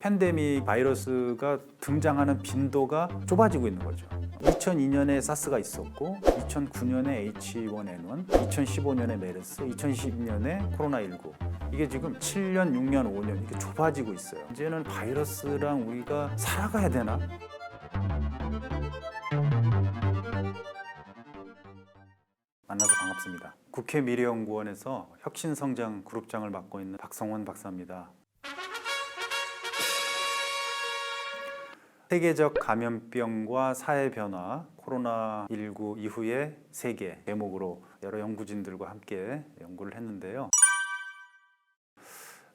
팬데믹 바이러스가 등장하는 빈도가 좁아지고 있는 거죠. 2002년에 사스가 있었고 2009년에 H1N1, 2015년에 메르스, 2012년에 코로나19 이게 지금 7년, 6년, 5년 이렇게 좁아지고 있어요. 이제는 바이러스랑 우리가 살아가야 되나? 만나서 반갑습니다. 국회 미래연구원에서 혁신성장 그룹장을 맡고 있는 박성원 박사입니다. 세계적 감염병과 사회 변화, 코로나19 이후의 세계 제목으로 여러 연구진들과 함께 연구를 했는데요.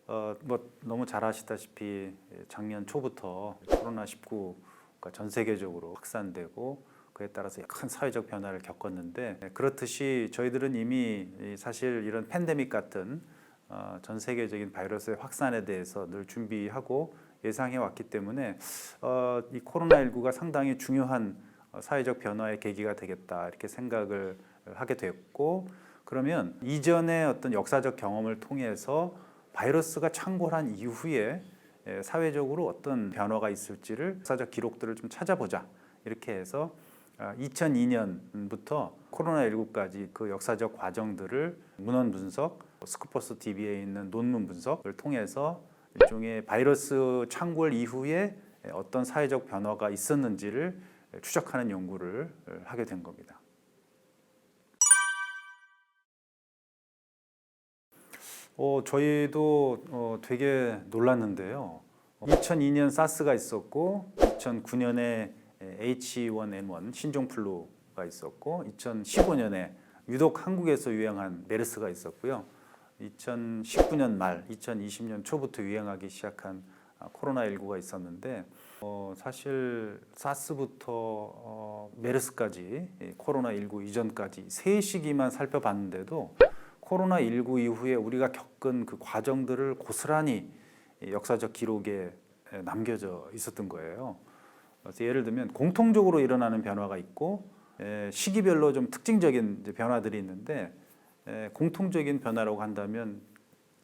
어, 뭐 너무 잘 아시다시피 작년 초부터 코로나19가 전 세계적으로 확산되고 그에 따라서 큰 사회적 변화를 겪었는데 네, 그렇듯이 저희들은 이미 이 사실 이런 팬데믹 같은 어, 전 세계적인 바이러스의 확산에 대해서 늘 준비하고 예상해 왔기 때문에 어, 이 코로나19가 상당히 중요한 어, 사회적 변화의 계기가 되겠다 이렇게 생각을 하게 됐고 그러면 이전의 어떤 역사적 경험을 통해서 바이러스가 창궐한 이후에 예, 사회적으로 어떤 변화가 있을지를 역사적 기록들을 좀 찾아보자 이렇게 해서 2002년부터 코로나19까지 그 역사적 과정들을 문헌 분석, 스쿠퍼스 TV에 있는 논문 분석을 통해서 일종의 바이러스 창궐 이후에 어떤 사회적 변화가 있었는지를 추적하는 연구를 하게 된 겁니다. 어, 저희도 어, 되게 놀랐는데요. 2002년 사스가 있었고 2009년에 H1N1 신종플루가 있었고 2015년에 유독 한국에서 유행한 메르스가 있었고요. 2019년 말, 2020년 초부터 유행하기 시작한 아, 코로나19가 있었는데 어, 사실 사스부터 어, 메르스까지 이 코로나19 이전까지 세 시기만 살펴봤는데도 코로나19 이후에 우리가 겪은 그 과정들을 고스란히 이 역사적 기록에 남겨져 있었던 거예요. 그래서 예를 들면 공통적으로 일어나는 변화가 있고 에, 시기별로 좀 특징적인 변화들이 있는데 에, 공통적인 변화라고 한다면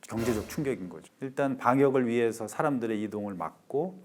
경제적 충격인 거죠. 일단 방역을 위해서 사람들의 이동을 막고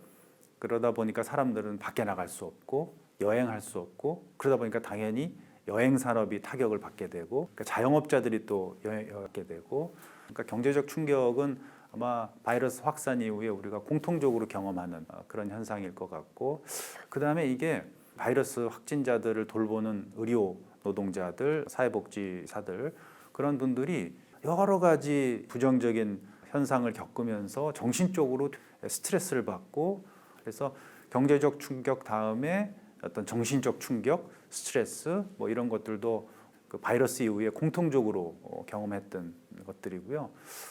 그러다 보니까 사람들은 밖에 나갈 수 없고 여행할 수 없고 그러다 보니까 당연히 여행 산업이 타격을 받게 되고 그러니까 자영업자들이 또 여행하게 되고 그러니까 경제적 충격은 아마 바이러스 확산 이후에 우리가 공통적으로 경험하는 어, 그런 현상일 것 같고 그 다음에 이게 바이러스 확진자들을 돌보는 의료 노동자들, 사회복지사들 그런 분들이 여러 가지 부정적인 현상을 겪으면서 정신적으로 스트레스를 받고 그래서 경제적 충격 다음에 어떤 정신적 충격, 스트레스 뭐 이런 것들도 그 바이러스 이후에 공통적으로 어, 경험했던 것들이고요.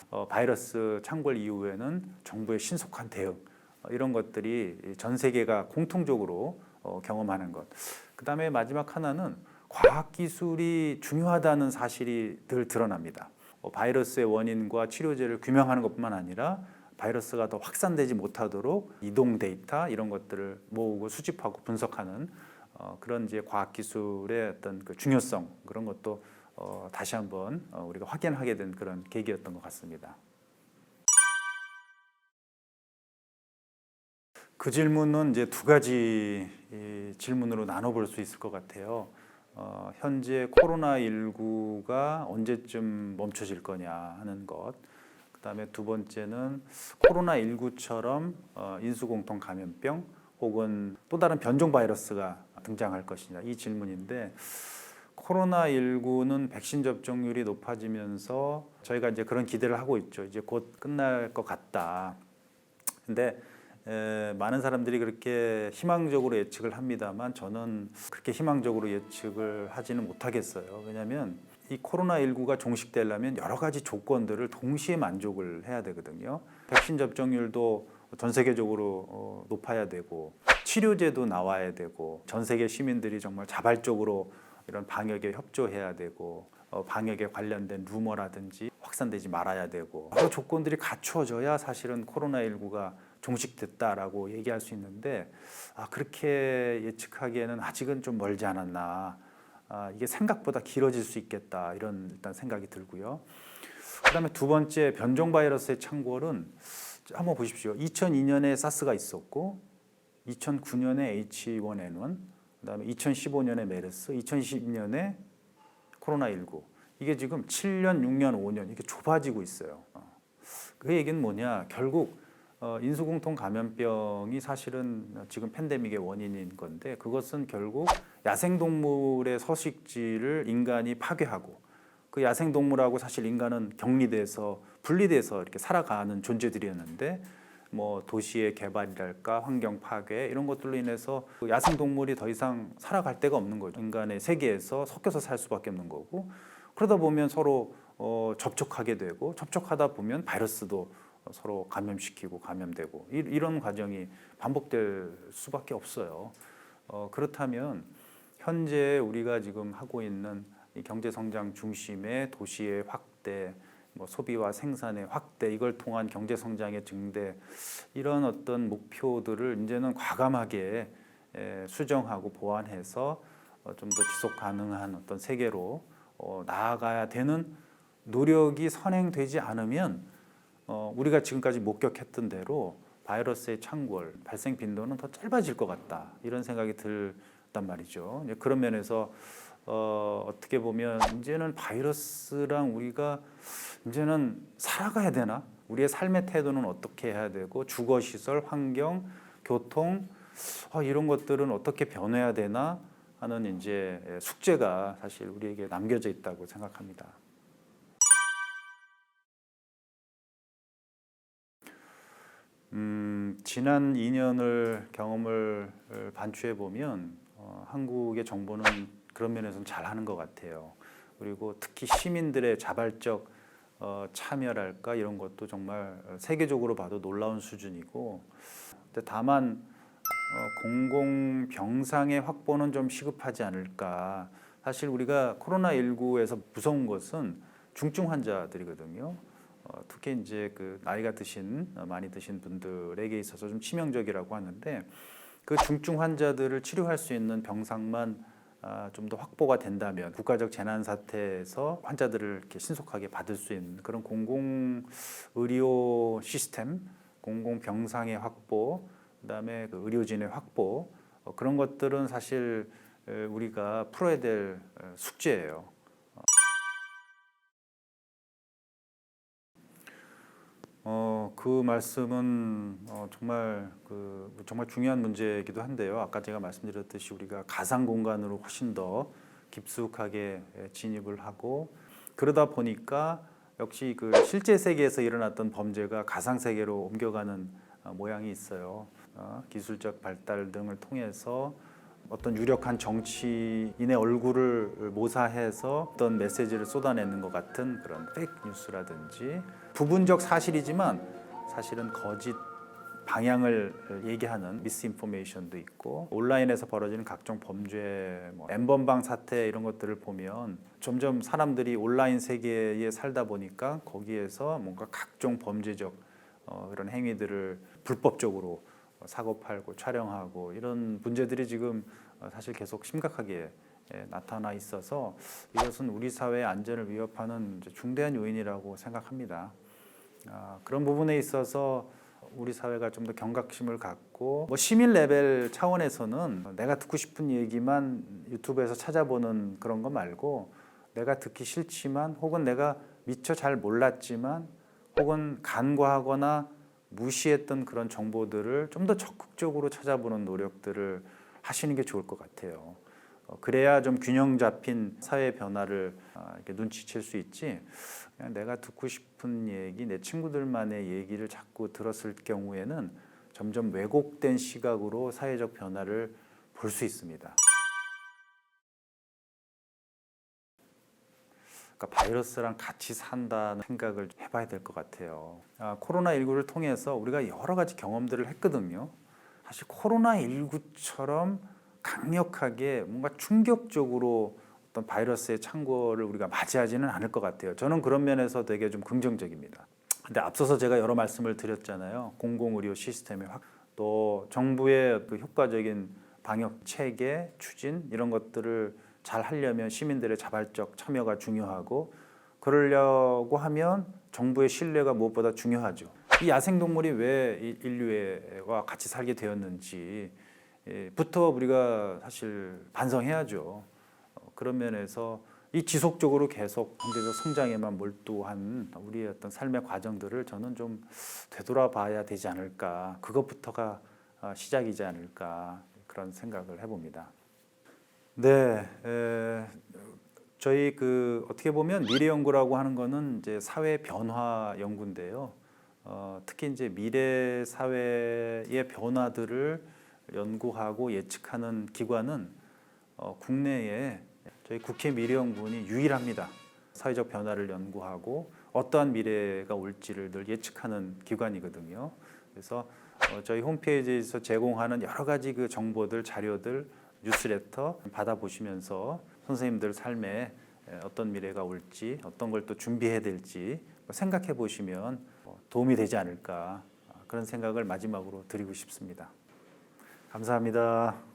어, 바이러스 창궐 이후에는 정부의 신속한 대응 어, 이런 것들이 전 세계가 공통적으로 어, 경험하는 것. 그 다음에 마지막 하나는 과학 기술이 중요하다는 사실이 늘 드러납니다. 어, 바이러스의 원인과 치료제를 규명하는 것뿐만 아니라 바이러스가 더 확산되지 못하도록 이동 데이터 이런 것들을 모으고 수집하고 분석하는 어, 그런 이제 과학 기술의 어떤 그 중요성 그런 것도 어, 다시 한번 어, 우리가 확인하게 된 그런 계기였던 것 같습니다. 그 질문은 이제 두 가지 이 질문으로 나눠볼 수 있을 것 같아요. 어, 현재 코로나19가 언제쯤 멈춰질 거냐 하는 것. 그 다음에 두 번째는 코로나19처럼 어, 인수공통 감염병 혹은 또 다른 변종 바이러스가 등장할 것이냐 이 질문인데 코로나19는 백신 접종률이 높아지면서 저희가 이제 그런 기대를 하고 있죠. 이제 곧 끝날 것 같다. 근데 에, 많은 사람들이 그렇게 희망적으로 예측을 합니다만 저는 그렇게 희망적으로 예측을 하지는 못하겠어요. 왜냐하면 이 코로나19가 종식되려면 여러 가지 조건들을 동시에 만족을 해야 되거든요. 백신 접종률도 전 세계적으로 어, 높아야 되고 치료제도 나와야 되고 전 세계 시민들이 정말 자발적으로 이런 방역에 협조해야 되고 어, 방역에 관련된 루머라든지 확산되지 말아야 되고 여러 조건들이 갖추어져야 사실은 코로나19가 종식됐다라고 얘기할 수 있는데 아, 그렇게 예측하기에는 아직은 좀 멀지 않았나 아, 이게 생각보다 길어질 수 있겠다 이런 일단 생각이 들고요. 그다음에 두 번째 변종 바이러스의 창궐은 한번 보십시오. 2002년에 사스가 있었고 2009년에 H1N1, 그다음에 2015년에 메르스, 2020년에 코로나 19. 이게 지금 7년, 6년, 5년 이게 좁아지고 있어요. 어. 그 얘기는 뭐냐? 결국 어, 인수공통 감염병이 사실은 지금 팬데믹의 원인인 건데 그것은 결국 야생동물의 서식지를 인간이 파괴하고 그 야생동물하고 사실 인간은 격리돼서 분리돼서 이렇게 살아가는 존재들이었는데 뭐 도시의 개발이랄까 환경 파괴 이런 것들로 인해서 그 야생동물이 더 이상 살아갈 데가 없는 거죠. 인간의 세계에서 섞여서 살 수밖에 없는 거고 그러다 보면 서로 어, 접촉하게 되고 접촉하다 보면 바이러스도 서로 감염시키고 감염되고 이, 이런 과정이 반복될 수밖에 없어요. 어, 그렇다면 현재 우리가 지금 하고 있는 이 경제 성장 중심의 도시의 확대, 뭐 소비와 생산의 확대 이걸 통한 경제 성장의 증대 이런 어떤 목표들을 이제는 과감하게 에, 수정하고 보완해서 어, 좀더 지속 가능한 어떤 세계로 어, 나아가야 되는 노력이 선행되지 않으면 어, 우리가 지금까지 목격했던 대로 바이러스의 창궐 발생 빈도는 더 짧아질 것 같다 이런 생각이 들단 말이죠. 그런 면에서 어, 어떻게 보면 이제는 바이러스랑 우리가 이제는 살아가야 되나? 우리의 삶의 태도는 어떻게 해야 되고 주거 시설, 환경, 교통 어, 이런 것들은 어떻게 변해야 되나 하는 이제 숙제가 사실 우리에게 남겨져 있다고 생각합니다. 음, 지난 2년을 경험을 반추해 보면 어, 한국의 정부는 그런 면에서는 잘하는 것 같아요. 그리고 특히 시민들의 자발적 어, 참여랄까 이런 것도 정말 세계적으로 봐도 놀라운 수준이고, 근데 다만 어, 공공 병상의 확보는 좀 시급하지 않을까. 사실 우리가 코로나 19에서 무서운 것은 중증 환자들이거든요. 어, 특히 이제 그 나이가 드신 어, 많이 드신 분들에게 있어서 좀 치명적이라고 하는데 그 중증 환자들을 치료할 수 있는 병상만 아, 좀더 확보가 된다면 국가적 재난 사태에서 환자들을 이렇게 신속하게 받을 수 있는 그런 공공 의료 시스템, 공공 병상의 확보, 그다음에 그 의료진의 확보 어, 그런 것들은 사실 에, 우리가 풀어야 될 에, 숙제예요. 어, 그 말씀은 어, 정말 그 정말 중요한 문제이기도 한데요. 아까 제가 말씀드렸듯이 우리가 가상 공간으로 훨씬 더 깊숙하게 진입을 하고 그러다 보니까 역시 그 실제 세계에서 일어났던 범죄가 가상 세계로 옮겨가는 어, 모양이 있어요. 어, 기술적 발달 등을 통해서 어떤 유력한 정치인의 얼굴을 모사해서 어떤 메시지를 쏟아내는 것 같은 그런 페이크 뉴스라든지 부분적 사실이지만 사실은 거짓 방향을 얘기하는 미스인포메이션도 있고 온라인에서 벌어지는 각종 범죄, 뭐 엠번방 사태 이런 것들을 보면 점점 사람들이 온라인 세계에 살다 보니까 거기에서 뭔가 각종 범죄적 어, 그런 행위들을 불법적으로 사고 팔고 촬영하고 이런 문제들이 지금 어, 사실 계속 심각하게 예, 나타나 있어서 이것은 우리 사회의 안전을 위협하는 중대한 요인이라고 생각합니다. 아, 그런 부분에 있어서 우리 사회가 좀 더 경각심을 갖고 뭐 시민 레벨 차원에서는 내가 듣고 싶은 얘기만 유튜브에서 찾아보는 그런 거 말고 내가 듣기 싫지만 혹은 내가 미처 잘 몰랐지만 혹은 간과하거나 무시했던 그런 정보들을 좀 더 적극적으로 찾아보는 노력들을 하시는 게 좋을 것 같아요. 어, 그래야 좀 균형 잡힌 사회 변화를 아, 이렇게 눈치챌 수 있지. 그냥 내가 듣고 싶은 얘기, 내 친구들만의 얘기를 자꾸 들었을 경우에는 점점 왜곡된 시각으로 사회적 변화를 볼 수 있습니다. 그러니까 바이러스랑 같이 산다는 생각을 해봐야 될 것 같아요. 아, 코로나19를 통해서 우리가 여러 가지 경험들을 했거든요. 사실 코로나19처럼 강력하게 뭔가 충격적으로 어떤 바이러스의 창궐을 우리가 맞이하지는 않을 것 같아요. 저는 그런 면에서 되게 좀 긍정적입니다. 근데 앞서서 제가 여러 말씀을 드렸잖아요. 공공의료 시스템의 확, 또 정부의 그 효과적인 방역 체계, 추진 이런 것들을 잘 하려면 시민들의 자발적 참여가 중요하고 그러려고 하면 정부의 신뢰가 무엇보다 중요하죠. 이 야생 동물이 왜이 인류와 같이 살게 되었는지 부터 우리가 사실 반성해야죠. 어, 그런 면에서 이 지속적으로 계속 경제적 성장에만 몰두한 우리의 어떤 삶의 과정들을 저는 좀 되돌아봐야 되지 않을까. 그것부터가 아, 시작이지 않을까 그런 생각을 해봅니다. 네, 에, 저희 그 어떻게 보면 미래 연구라고 하는 거는 이제 사회 변화 연구인데요. 어, 특히 이제 미래 사회의 변화들을 연구하고 예측하는 기관은 어, 국내에 저희 국회 미래연구원이 유일합니다. 사회적 변화를 연구하고 어떠한 미래가 올지를 늘 예측하는 기관이거든요. 그래서 어, 저희 홈페이지에서 제공하는 여러 가지 그 정보들, 자료들, 뉴스레터 받아보시면서 선생님들 삶에 에, 어떤 미래가 올지, 어떤 걸 또 준비해야 될지 생각해 보시면 어, 도움이 되지 않을까 아, 그런 생각을 마지막으로 드리고 싶습니다. 감사합니다.